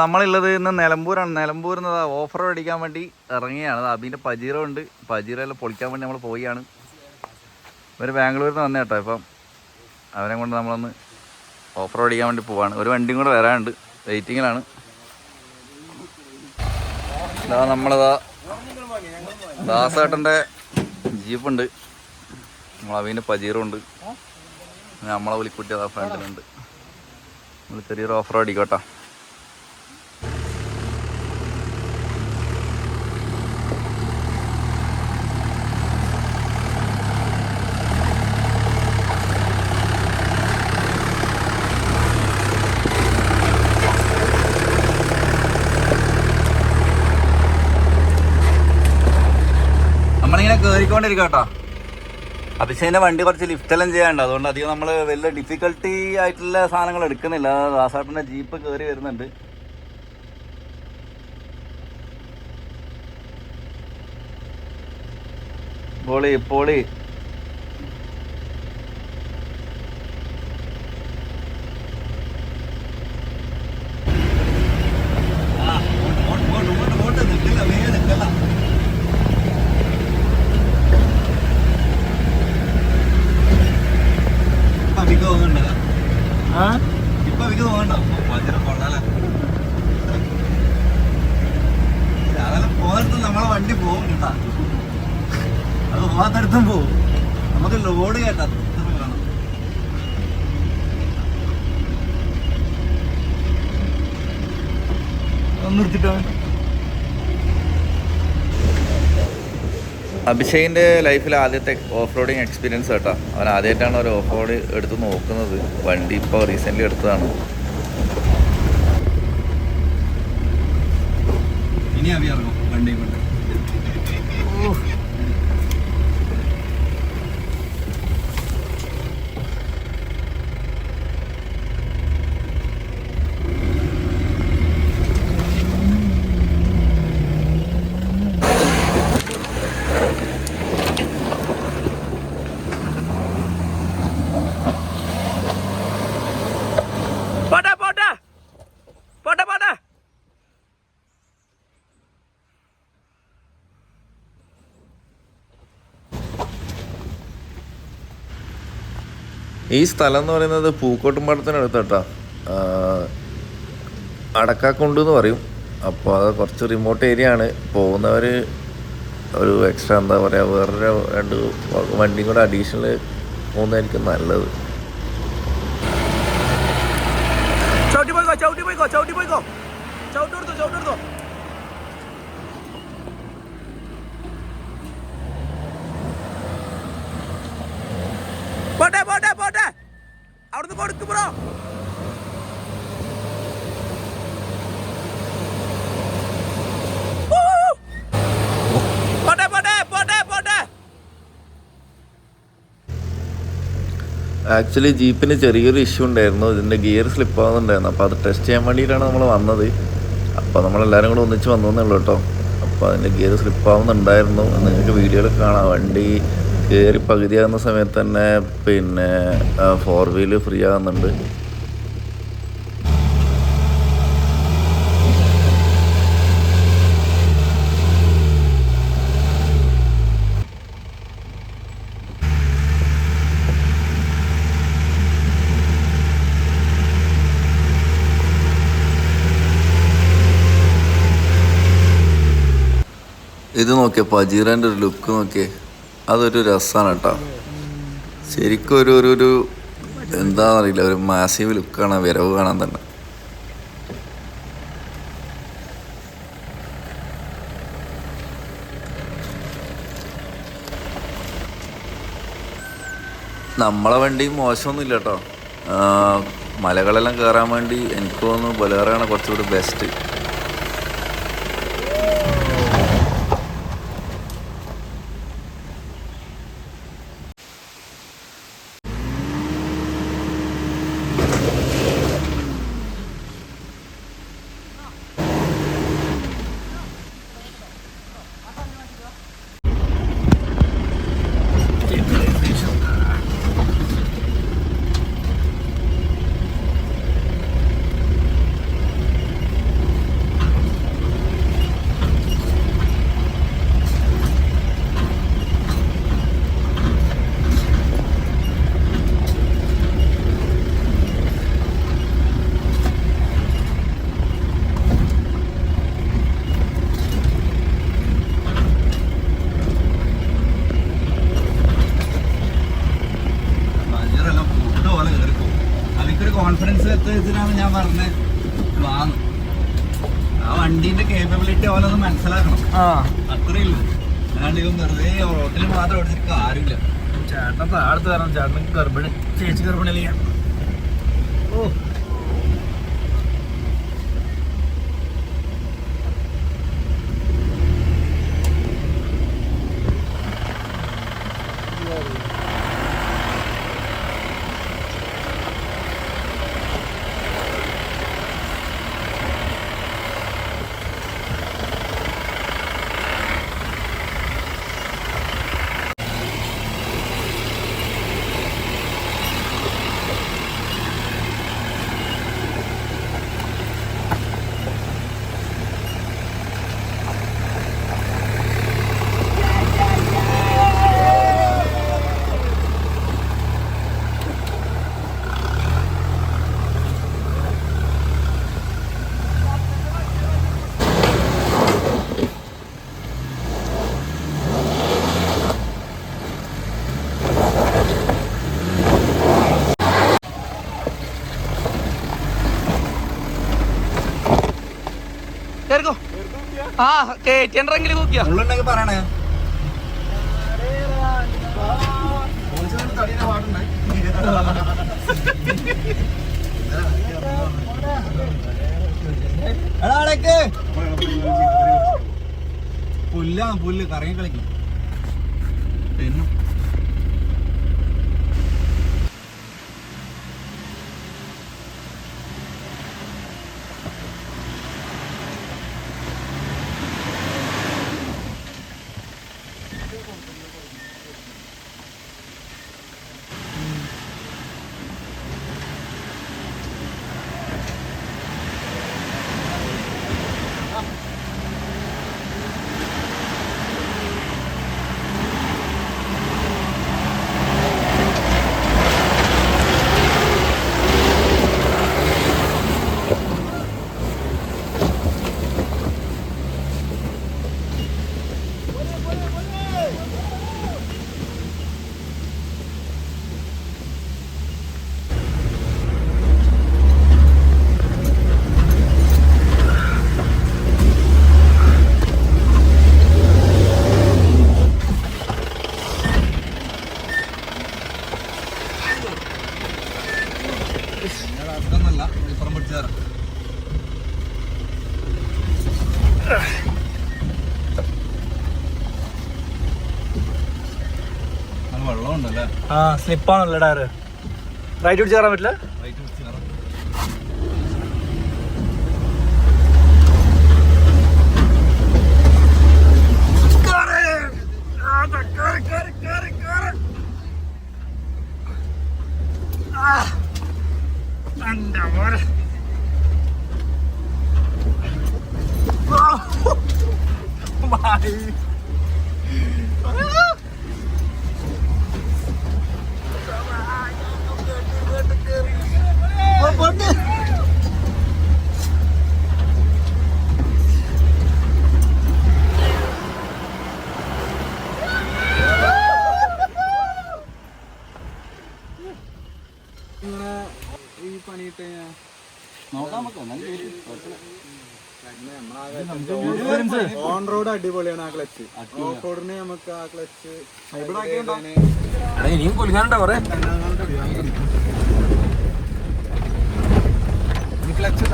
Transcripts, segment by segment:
നമ്മളുള്ളത് ഇന്ന് നിലമ്പൂരാണ്. നിലമ്പൂരിൽ നിന്ന് ഓഫർ അടിക്കാൻ വേണ്ടി ഇറങ്ങിയാണ്. അബിന്റെ പജീറോ ഉണ്ട് പജീറയെല്ലാം പൊളിക്കാൻ വേണ്ടി നമ്മൾ പോയിയാണ് ഇവർ ബാംഗ്ലൂരിൽ നിന്ന് വന്നേട്ടോ. ഇപ്പം അവനെ കൊണ്ട് നമ്മളൊന്ന് ഓഫർ അടിക്കാൻ വേണ്ടി പോവാണ്. ഒരു വണ്ടിയും കൂടെ വരാനുണ്ട്. വെയിറ്റിങ്ങിലാണ് ഇതാ നമ്മളതാ ദാസേട്ടന്റെ ജീപ്പുണ്ട്. നമ്മളവീന്റെ പജീറുണ്ട്. നമ്മളെ വിളിക്കുട്ടി അതാ ഫ്രണ്ടിലുണ്ട്. നമ്മൾ ചെറിയൊരു ഓഫർ അടിക്കോട്ടാ കയറിക്കൊണ്ടിരിക്കുക കേട്ടോ. അഭിഷേകിന്റെ വണ്ടി കുറച്ച് ലിഫ്റ്റ് എല്ലാം ചെയ്യാനുണ്ട്. അതുകൊണ്ട് അധികം നമ്മൾ വലിയ ഡിഫിക്കൽട്ടി ആയിട്ടുള്ള സാധനങ്ങൾ എടുക്കുന്നില്ല. ദാസാട്ടിന്റെ ജീപ്പ് കയറി വരുന്നുണ്ട്. പോളി പോളി ഇപ്പൊ എനിക്ക് തോന്നണ്ടോ വജ്രം കൊള്ളാല അതെല്ലാം പോകരുത് നമ്മളെ വണ്ടി പോകും കേട്ടാ അത് പോകാത്തടത്തും പോവും നമുക്ക് ലോഡ് കേട്ടാ അത്ര കാണാം ഒന്ന് നിർത്തിട്ടോ അഭിഷേകിന്റെ ലൈഫിൽ ആദ്യത്തെ ഓഫ് റോഡിങ് എക്സ്പീരിയൻസ് കേട്ടോ. അവൻ ആദ്യമായിട്ടാണ് ഒരു ഓഫ് റോഡ് എടുത്ത് നോക്കുന്നത്. വണ്ടി ഇപ്പോൾ റീസെന്റ്ലി എടുത്തതാണ്. ഇനി അറിയാമോ വണ്ടി കൊണ്ട്. ഈ സ്ഥലം എന്ന് പറയുന്നത് പൂക്കോട്ടുംപാടത്തിനടുത്തട്ടാ കേട്ടോ അടക്കാക്കുണ്ട് എന്ന് പറയും. അപ്പോൾ അത് കുറച്ച് റിമോട്ട് ഏരിയ ആണ്. പോകുന്നവർ ഒരു എക്സ്ട്രാ എന്താ പറയുക വേറൊരു രണ്ട് വണ്ടിയും കൂടെ അഡീഷണൽ പോകുന്നതായിരിക്കും നല്ലത്. ആക്ച്വലി ജീപ്പിന് ചെറിയൊരു ഇഷ്യൂ ഉണ്ടായിരുന്നു. ഇതിന്റെ ഗിയർ സ്ലിപ്പ് ആവുന്നുണ്ടായിരുന്നു. അപ്പോൾ അത് ടെസ്റ്റ് ചെയ്യാൻ വേണ്ടിയിട്ടാണ് നമ്മൾ വന്നത്. അപ്പോൾ നമ്മളെല്ലാവരും കൂടെ ഒന്നിച്ച് വന്നു എന്നുള്ളൂ കേട്ടോ. അപ്പോൾ അതിന്റെ ഗിയർ സ്ലിപ്പ് ആവുന്നുണ്ടായിരുന്നു. നിങ്ങൾക്ക് വീഡിയോയിൽ കാണാം. വണ്ടി കയറി പകുതിയാകുന്ന സമയത്ത് തന്നെ പിന്നെ ഫോർ വീൽ ഫ്രീ ആകുന്നുണ്ട് ഇത് നോക്കിയ പജീറന്റെ ഒരു ലുക്ക് നോക്കിയേ. അതൊരു രസമാണ് കേട്ടോ. ശരിക്കും ഒരു ഒരു ഒരു എന്താണെന്നറിയില്ല ഒരു മാസീവ് ലുക്കാണ് വിരവ് കാണാൻ തന്നെ. നമ്മളെ വണ്ടി മോശമൊന്നുമില്ല കേട്ടോ. മലകളെല്ലാം കയറാൻ വേണ്ടി എനിക്ക് തോന്നുന്നു ബലേറാണ് കുറച്ചുകൂടി ബെസ്റ്റ് വണ്ടീന്റെ കേപ്പബിലിറ്റി അവനത് മനസ്സിലാക്കണം. അത്രയില്ല അത്രേ ഉള്ളൂ. അല്ലാണ്ട് ഇവൻ വെറുതെ റോട്ടിൽ മാത്രം ഓടിച്ചിട്ട് കാര്യമില്ല ചേട്ടൻ താഴത്ത് കാരണം ചേട്ടൻ ഗർഭിണി ചേച്ചി ഗർഭിണിയില്ല ഓ. ഉള്ളുണ്ടെങ്കിൽ പറയണേ. പുല്ലാ പുല്ല്. കറങ്ങി കളിക്കും തെന്നും ആ സ്ലിപ്പാണല്ലോ ടയറ് റൈറ്റ് പിടിച്ച് കയറാൻ പറ്റില്ല റൈറ്റ് റോഡ് അടിപൊളിയാണ് ആ ക്ലച്ച് ഓഫ് റോഡിന് നമുക്ക് ആ ക്ലച്ച് ഇനിയും കുലുങ്ങാനുണ്ടോ കൊറേ? ക്ലച്ച്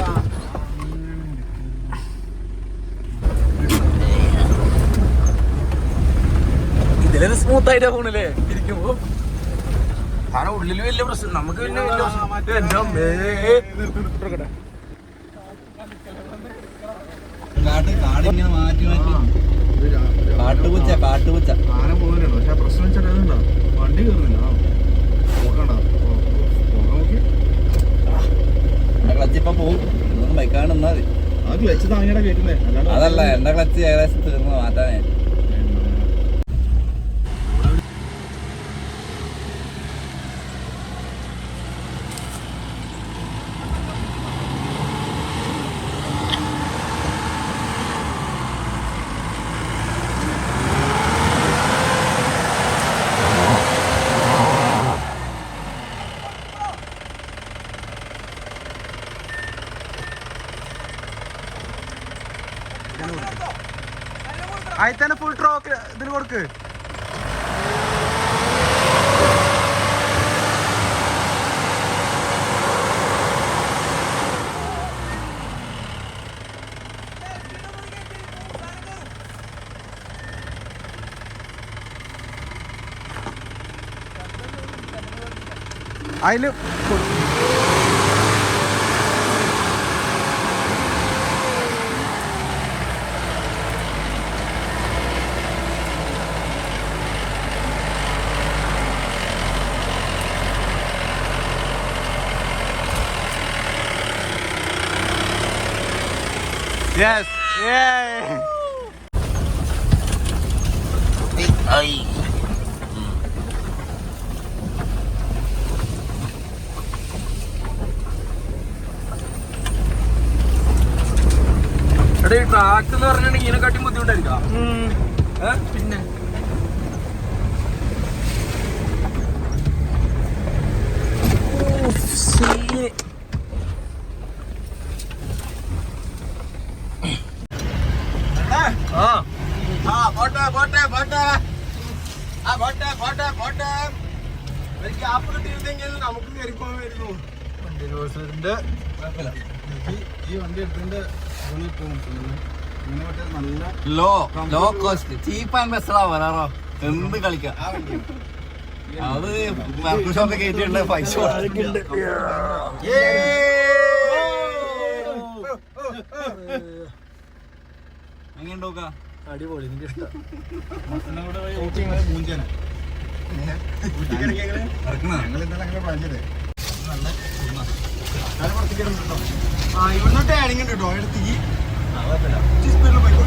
ഇതിലൊരു സ്മൂത്ത് ആയിട്ടാ പോണില്ലേ? ഇരിക്കുമ്പോ. കാരണം ഉള്ളിൽ വലിയ പ്രശ്നം. നമുക്ക് പിന്നെ വലിയ പ്രശ്നം. മാറ്റി മാറ്റി. കാട്ടുപൂച്ച കാട്ടുപൂച്ച ആന പോകുന്നുണ്ട് പക്ഷെ പ്രശ്നം വെച്ചാൽ അതുണ്ടോ വണ്ടി കയറുന്നില്ല. ആ. ക്ലച്ച് ബൈക്കാണ് നിന്നാ മതി. ആ അതല്ല എന്റെ ക്ലച്ച് ഏകദേശം തീർന്നു. മാറ്റാനേ ഇതിന് കൊടുക്കും അതിൽ തന്നെ ഫുൾ ട്രോക്ക് ഇതിന് കൊടുക്ക്. അതിൽ അതിൽ യെസ് എടാ ഈ ട്രാക്ക് എന്ന് പറഞ്ഞിട്ടുണ്ടെങ്കിൽ ഇതിനെക്കാട്ടി ബുദ്ധിമുട്ടായിരിക്കാം. ഏ? പിന്നെ? ആ ആ പോട്ടെ പോട്ടെ പോട്ടെ ആ പോട്ടെ. ഒരു ഗ്യാപ്പ് കിട്ടിയിരുന്നെങ്കിൽ നമുക്ക് കയറിപ്പോകാമായിരുന്നു ഈ വണ്ടി എടുത്തതിന്റെ ഇങ്ങനെ മറ്റേ നല്ല low low cost. Cheap and best വരാറോ എന്ത് കളിക്കാം? അത് മർക്കുഷൊക്കെ കയറ്റിയുണ്ട് പൈസ കൊടുത്തിട്ടുണ്ട്. എങ്ങനെയുണ്ട് നോക്കാം? അടിപൊളി. എനിക്ക് ഇഷ്ടം ഇവിടുന്ന് ടാനിങ് ഉണ്ട് കേട്ടോ എടുത്തേക്ക് സ്പീഡിൽ പോയിക്കോളി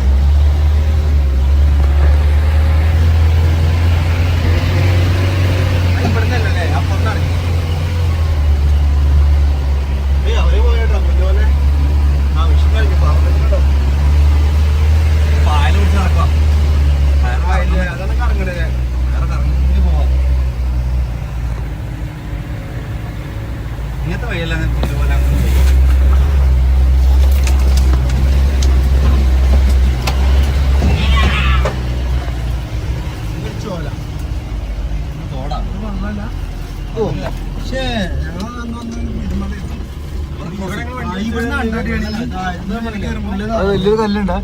വലിയൊരു കല്ലുണ്ട്.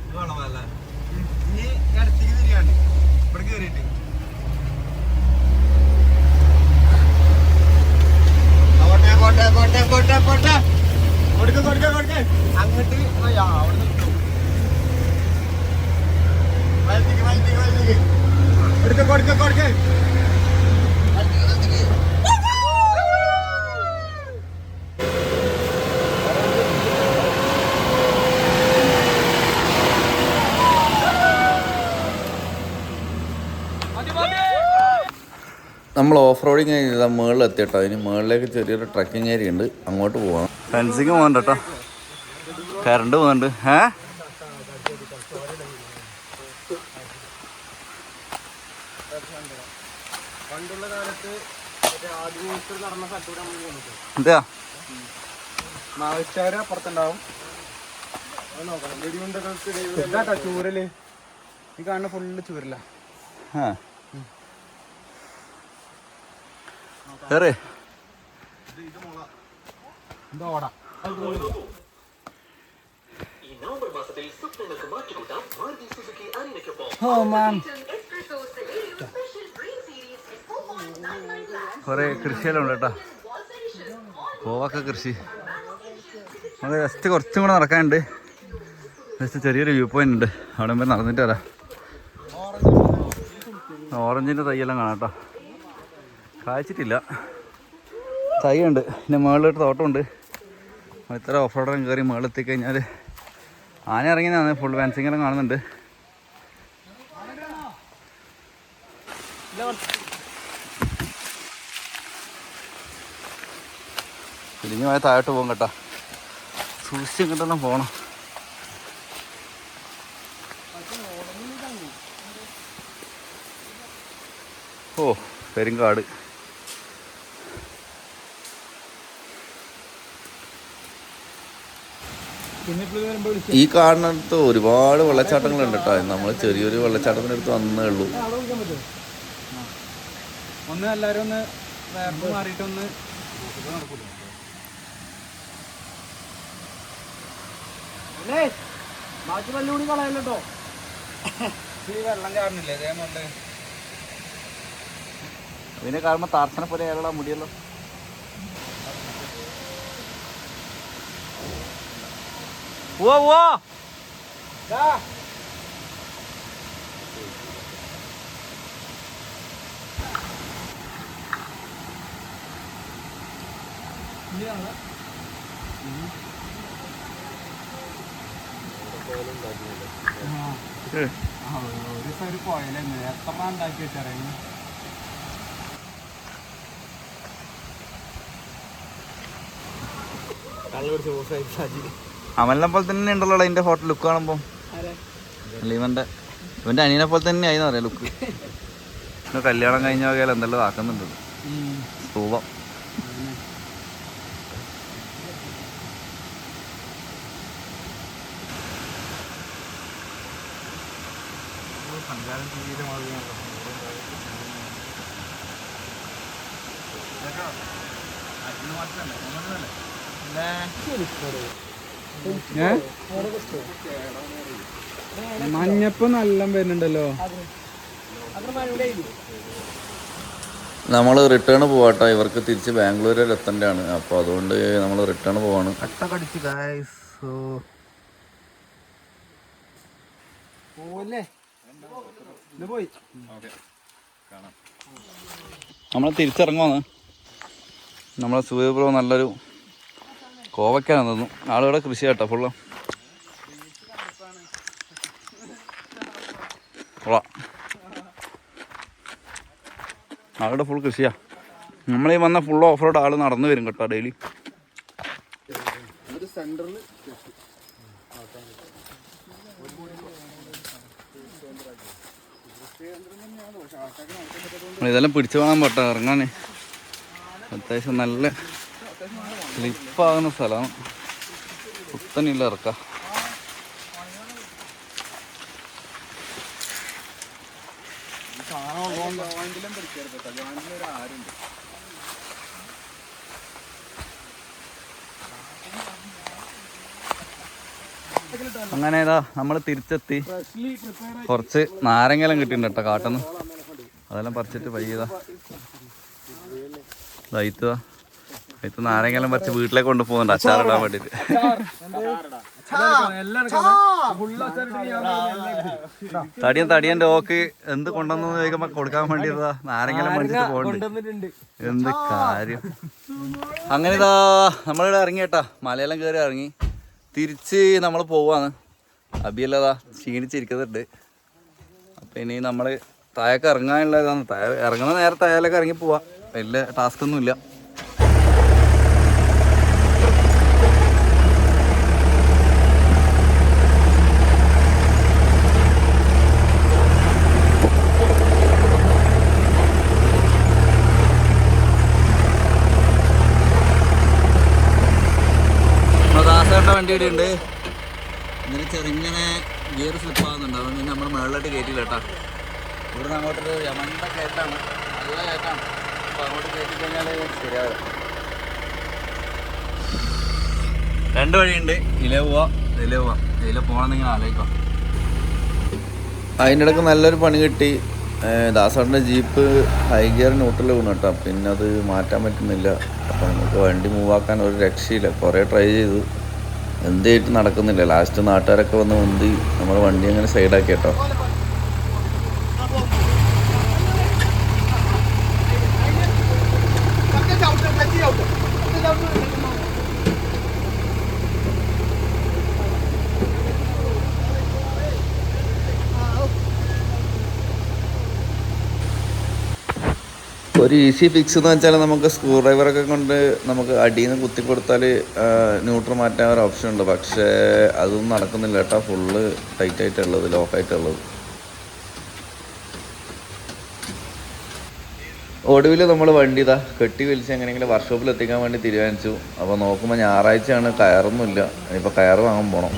നിൽക്കുന്നത് ഇനി തിരിയാണ്ട്. ഇവിടെ കേറിയിട്ട് പോട്ടെ പോട്ടെ പോട്ടെ പോട്ടെ പോട്ടെ കൊടുക്ക കൊടുക്ക കൊടുക്ക അങ്ങോട്ട് ആ, അവിടെ നിൽക്കും വലത്തേക്ക് വലത്തേക്ക് വലത്തേക്ക് കൊടുക്ക കൊടുക്ക കൊടുക്ക മതി മതി നമ്മൾ ഓഫ് റോഡിങ് കഴിഞ്ഞാൽ മുകളിൽ എത്തിയിട്ടോ. അതിന് മുകളിലേക്ക് ചെറിയൊരു ട്രക്കിംഗ് ഏരിയ ഉണ്ട്. അങ്ങോട്ട് പോകാം ഫെൻസിങ് പോകണ്ട കേട്ടോ കറണ്ട് പോകുന്നുണ്ട് ഏ? എന്താ അപ്പുറത്തുണ്ടാവും. നോക്കണം ചൂരൽ. ഈ കാണുന്ന ഫുള്ള് ചൂരല ആ കേറ്. കൃഷിയെല്ലാം ഉണ്ട് കേട്ടോ. കോവക്ക കൃഷി. നമുക്ക് ജസ്റ്റ് കുറച്ചും കൂടെ നടക്കാനുണ്ട്. ജസ്റ്റ് ചെറിയൊരു വ്യൂ പോയിന്റ് ഉണ്ട്. അവിടെ വരെ നടന്നിട്ട് വരാം. ഓറഞ്ചിന്റെ തൈയെല്ലാം കാണാം കേട്ടോ. കായ്ച്ചിട്ടില്ല. തൈ ഉണ്ട് പിന്നെ മുകളിലൊരു തോട്ടമുണ്ട്. ഇത്ര ഓഫ് റോഡറും കയറി മുകളിൽ എത്തിക്കഴിഞ്ഞാൽ ആന ഇറങ്ങിയതാണ്. ഫുൾ ഫാൻസിങ്ങെല്ലാം കാണുന്നുണ്ട്. തിരിഞ്ഞു പോയാൽ താഴോട്ട് പോകും കേട്ടോ. സൂക്ഷിച്ചും കിട്ടണം പോകണം. ഓ പെരുങ്കാട് പിന്നെ ഇപ്പോൾ വരുമ്പോൾ വിളിച്ചു ഈ കാണുന്നിടത്ത് ഒരുപാട് വെള്ളച്ചാട്ടങ്ങളുണ്ട് കേട്ടോ. നമ്മൾ ചെറിയൊരു വെള്ളച്ചാട്ടത്തിന്റെ അടുത്ത് വന്നേ ഉള്ളൂ. ഒന്ന് എല്ലാവരും ഒന്ന് മാറിയിട്ടൊന്ന് ബാക്കി കളയല്ലോ ഈ വെള്ളം കാണുമ്പോൾ താർച്ചനെ പോലെ അയാളുടെ മുടിയല്ലോ. ഓ ഓ ഒരു പോയലെന്ന്. എത്ര ഉണ്ടാക്കി വെച്ചറിയാം? അമലിനെ പോലെ തന്നെ ഉണ്ടല്ലോ അതിന്റെ ഫോട്ടോ ലുക്ക് കാണുമ്പോ. ഇവന്റെ ഇവന്റെ അനിയനെ പോലെ തന്നെ ആയിരുന്നു അറിയാം ലുക്ക് കല്യാണം കഴിഞ്ഞ വകയിൽ എന്തെല്ലാം ആക്കുന്നുണ്ട്. സ്തൂപം. മഞ്ഞപ്പ് നല്ല വരുന്നുണ്ടല്ലോ. നമ്മൾ റിട്ടേൺ പോവാട്ടോ. ഇവർക്ക് തിരിച്ച് ബാംഗ്ലൂർ എത്തേണ്ടതാണ് അപ്പോൾ അതുകൊണ്ട് നമ്മൾ റിട്ടേൺ പോവാണ്. കടിച്ച് ഗായ്സ് പോവല്ലേ? ഇത് പോയി. നമ്മൾ തിരിച്ചിറങ്ങുവാന്ന് നമ്മളെ സൂര്യപ്രഭു നല്ലൊരു കോവയ്ക്കാണ് തന്നു. ആളുകളുടെ കൃഷി കേട്ടോ ഫുള്ള് കൊള്ളാം. ആളുടെ ഫുൾ കൃഷിയാ. നമ്മളീ വന്ന ഫുൾ ഓഫ് റോഡ് ആൾ നടന്നു വരും കേട്ടോ ഡെയിലി ഇതെല്ലാം പിടിച്ചു പോകാൻ പറ്റ ഇറങ്ങാനേ. അത്യാവശ്യം നല്ല സ്ലിപ്പാകുന്ന സ്ഥലമാണ് കുത്തനില്ല ഇറക്ക. അങ്ങനെ ഇതാ നമ്മൾ തിരിച്ചെത്തി. കുറച്ച് നാരങ്ങെല്ലാം കിട്ടിയിട്ടുണ്ട് കേട്ടോ കാട്ടുന്നു. അതെല്ലാം പറിച്ചിട്ട് പയ്യതാ ദൈത്തുക ദൈത്ത് നാരങ്ങെല്ലാം പറിച്ച് വീട്ടിലേക്ക് കൊണ്ടുപോകുന്നുണ്ട്. അച്ചാറിടാൻ വേണ്ടിട്ട്. തടിയൻ തടിയൻ ഓക്ക് എന്ത് കൊണ്ടുവന്നു ചോദിക്കുമ്പോ കൊടുക്കാൻ വേണ്ടിയതാ നാരങ്ങെല്ലാം പറിച്ചിട്ട് പോകണ്ട് എന്ത് കാര്യം. അങ്ങനെ ഇതാ നമ്മളിവിടെ ഇറങ്ങി കേട്ടാ. മലയെല്ലാം കയറി ഇറങ്ങി. തിരിച്ച് നമ്മൾ പോവാന്ന് അബിയല്ലതാ ക്ഷീണിച്ചിരിക്കുന്നുണ്ട്. അപ്പൊ ഇനി നമ്മൾ താഴേക്ക് ഇറങ്ങാനുള്ളതാണ് താഴെ ഇറങ്ങുന്ന നേരത്തെ താഴേക്ക് ഇറങ്ങി പോവാ. വലിയ ടാസ്ക് ഒന്നുമില്ല. വണ്ടി ഇവിടെ ഉണ്ട്? ഇങ്ങനെ ചെറുങ്ങനെ ഗിയർ സ്ലിപ്പ് ആകുന്നുണ്ട് അതുകൊണ്ട് നമ്മൾ മുകളിലോട്ട് കയറ്റില്ല കേട്ടോ. ഇവിടുന്ന് അങ്ങോട്ടൊരു യമണ്ട കയറ്റാണ്. നല്ല കയറ്റാണ്. അപ്പോൾ അങ്ങോട്ട് കയറ്റി കഴിഞ്ഞാൽ ശരിയാവില്ല. രണ്ട് വഴിയുണ്ട്. ഇലേ പോവാ ഇലേ പോവാ. ഇതിലേ പോകണം നിങ്ങൾ ആലോചിക്കാം. അതിന്റെ ഇടയ്ക്ക് നല്ലൊരു പണി കിട്ടി. ദാസാറിന്റെ ജീപ്പ് ഹൈ ഗിയർ ന്യൂട്രൽ വീണു കേട്ടോ. പിന്നെ അത് മാറ്റാൻ പറ്റുന്നില്ല. അപ്പം നമുക്ക് വണ്ടി മൂവാക്കാൻ ഒരു രക്ഷയില്ല. കുറേ ട്രൈ ചെയ്തു. എന്തായിട്ട് നടക്കുന്നില്ല. ലാസ്റ്റ് നാട്ടുകാരൊക്കെ വന്ന് മുന്തി നമ്മുടെ വണ്ടി അങ്ങനെ സൈഡാക്കി കേട്ടോ. ഒരു ഈസി ഫിക്സ് എന്ന് വെച്ചാൽ നമുക്ക് സ്ക്രൂ ഡ്രൈവറൊക്കെ കൊണ്ട് നമുക്ക് അടിയിൽ നിന്ന് കുത്തി കൊടുത്താൽ ന്യൂട്രൽ മാറ്റാൻ ഒരു ഓപ്ഷൻ ഉണ്ട്. പക്ഷേ അതൊന്നും നടക്കുന്നില്ല കേട്ടോ. ഫുള്ള് ടൈറ്റ് ആയിട്ടുള്ളത് ലോക്കായിട്ടുള്ളത് ഒടുവിൽ നമ്മൾ വണ്ടി ഇതാ കെട്ടി വലിച്ച് എങ്ങനെയെങ്കിലും വർക്ക്ഷോപ്പിൽ എത്തിക്കാൻ വേണ്ടി തീരുമാനിച്ചു. അപ്പോൾ നോക്കുമ്പോൾ ഞായറാഴ്ചയാണ് കയറൊന്നുമില്ല. ഇപ്പോൾ കയർ വാങ്ങാൻ പോകണം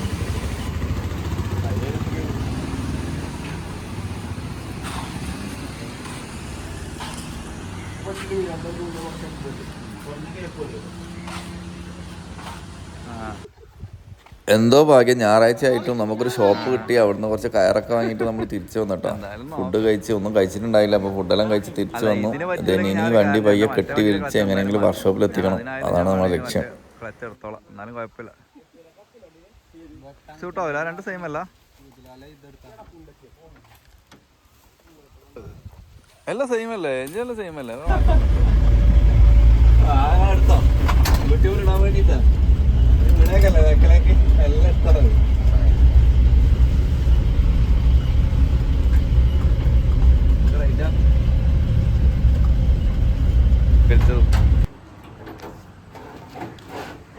എന്തോ ഭാഗ്യം ഞായറാഴ്ച ആയിട്ടും നമുക്കൊരു ഷോപ്പ് കിട്ടി അവിടുന്ന് കുറച്ച് കയറൊക്കെ വാങ്ങിയിട്ട് നമ്മൾ തിരിച്ചു വന്നിട്ടോ ഫുഡ് കഴിച്ച് ഒന്നും കഴിച്ചിട്ടുണ്ടായില്ല അപ്പോൾ ഫുഡെല്ലാം കഴിച്ച് തിരിച്ചു വന്നു. ഇനി വണ്ടി പയ്യെ കെട്ടി വിരിച്ച് എങ്ങനെയെങ്കിലും വർക്ക്ഷോപ്പിൽ എത്തിക്കണം. അതാണ് നമ്മുടെ ലക്ഷ്യം. ക്ലച്ച് എടുത്തോളാം എന്നാലും കുഴപ്പമില്ല. സൂട്ടാവില്ല രണ്ട് സെയിം അല്ല. എല്ലാം സെയിം അല്ലേ? എല്ലാം സെയിം അല്ലേ?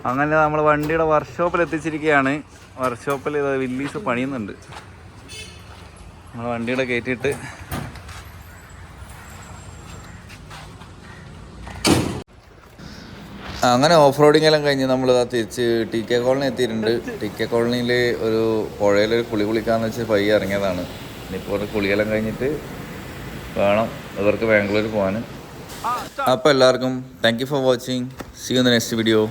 അങ്ങനെ നമ്മൾ വണ്ടിയുടെ വർക്ക്ഷോപ്പിൽ എത്തിച്ചിരിക്കുകയാണ് വർക്ക്ഷോപ്പിൽ ഇത് വില്ലീസ് പണിയുന്നുണ്ട്. നമ്മൾ വണ്ടിയുടെ കയറ്റിയിട്ട് അങ്ങനെ ഓഫ് റോഡിംഗ് എല്ലാം കഴിഞ്ഞ് നമ്മൾ തിരിച്ച് ടി കെ കോളനി എത്തിയിട്ടുണ്ട്. ടി കെ കോളനിയിൽ ഒരു പുഴയിലൊരു കുളി കുളിക്കാന്ന് വെച്ച് പയ്യെ ഇറങ്ങിയതാണ്. ഇനിയിപ്പോൾ ഒരു കുളിയെല്ലാം കഴിഞ്ഞിട്ട് വേണം ഇവർക്ക് ബാംഗ്ലൂർ പോകാൻ അപ്പോൾ എല്ലാവർക്കും thank you for watching see you the next video